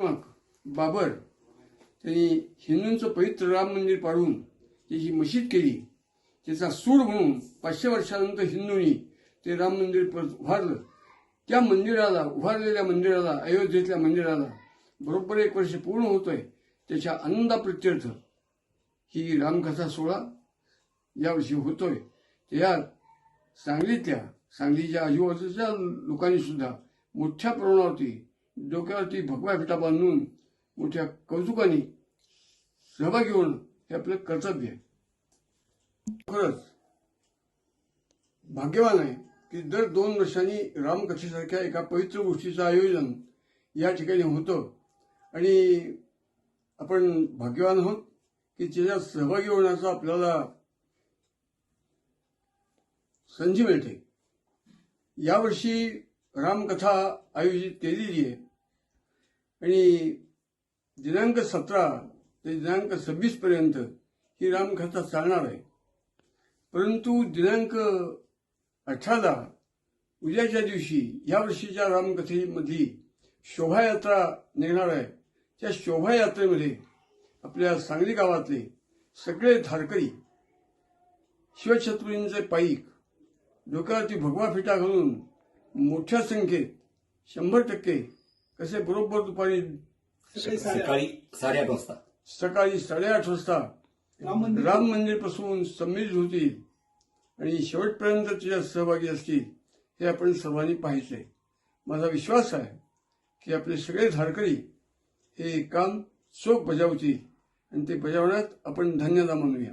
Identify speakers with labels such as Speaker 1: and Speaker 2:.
Speaker 1: मग बाबर त्यांनी हिंदूंचं पवित्र राम मंदिर पाडून त्याची मशीद केली. त्याचा सूड म्हणून पाचशे वर्षानंतर हिंदूंनी ते राम मंदिर परत उभारलं. त्या मंदिराला उभारलेल्या मंदिराला अयोध्येतल्या मंदिराला बरोबर एक वर्ष पूर्ण होतोय. त्याच्या आनंदाप्रित्यर्थ ही रामकथा सोहळा यावर्षी होतोय. त्यात सांगलीतल्या सांगलीच्या आजूबाजूच्या लोकांनी सुद्धा मोठ्या प्रमाणावरती डोक्यावरती भगवा फिटा बांधून मोठ्या कौतुकाने सहभागी होणं हे आपलं कर्तव्य आहे. खरंच भाग्यवान आहे की दर दोन वर्षांनी रामकथेसारख्या एका पवित्र गोष्टीचं आयोजन या ठिकाणी होतं. आणि आपण भाग्यवान आहोत की त्याच्यात सहभागी होण्याचा आपल्याला संधी मिळते. यावर्षी रामकथा आयोजित केलेली आहे. आणि दिनांक सतरा ते दिनांक सव्वीस पर्यंत ही रामकथा चालणार आहे. परंतु दिनांक अठराला उद्याच्या दिवशी या वर्षीच्या रामकथेमधली शोभायात्रा निघणार आहे. त्या शोभायात्रेमध्ये आपल्या सांगली गावातले सगळे धारकरी शिवछत्रपतींचे पाईक डोक्यावरती भगवा फिटा घालून मोठ्या संख्येत शंभर टक्के कसे बरोबर दुपारी
Speaker 2: सकाळी साडेआठ वाजता.
Speaker 1: सकाळी साडेआठ वाजता
Speaker 3: राम मंदिर.
Speaker 1: पासून संमिलित होतील आणि शेवटपर्यंत त्याच्यात सहभागी असतील हे आपण सर्वांनी पाहायचंय माझा विश्वास आहे की आपले सगळे धारकरी हे काम चोख बजावतील आणि ते बजावण्यात आपण धन्यता मानूया.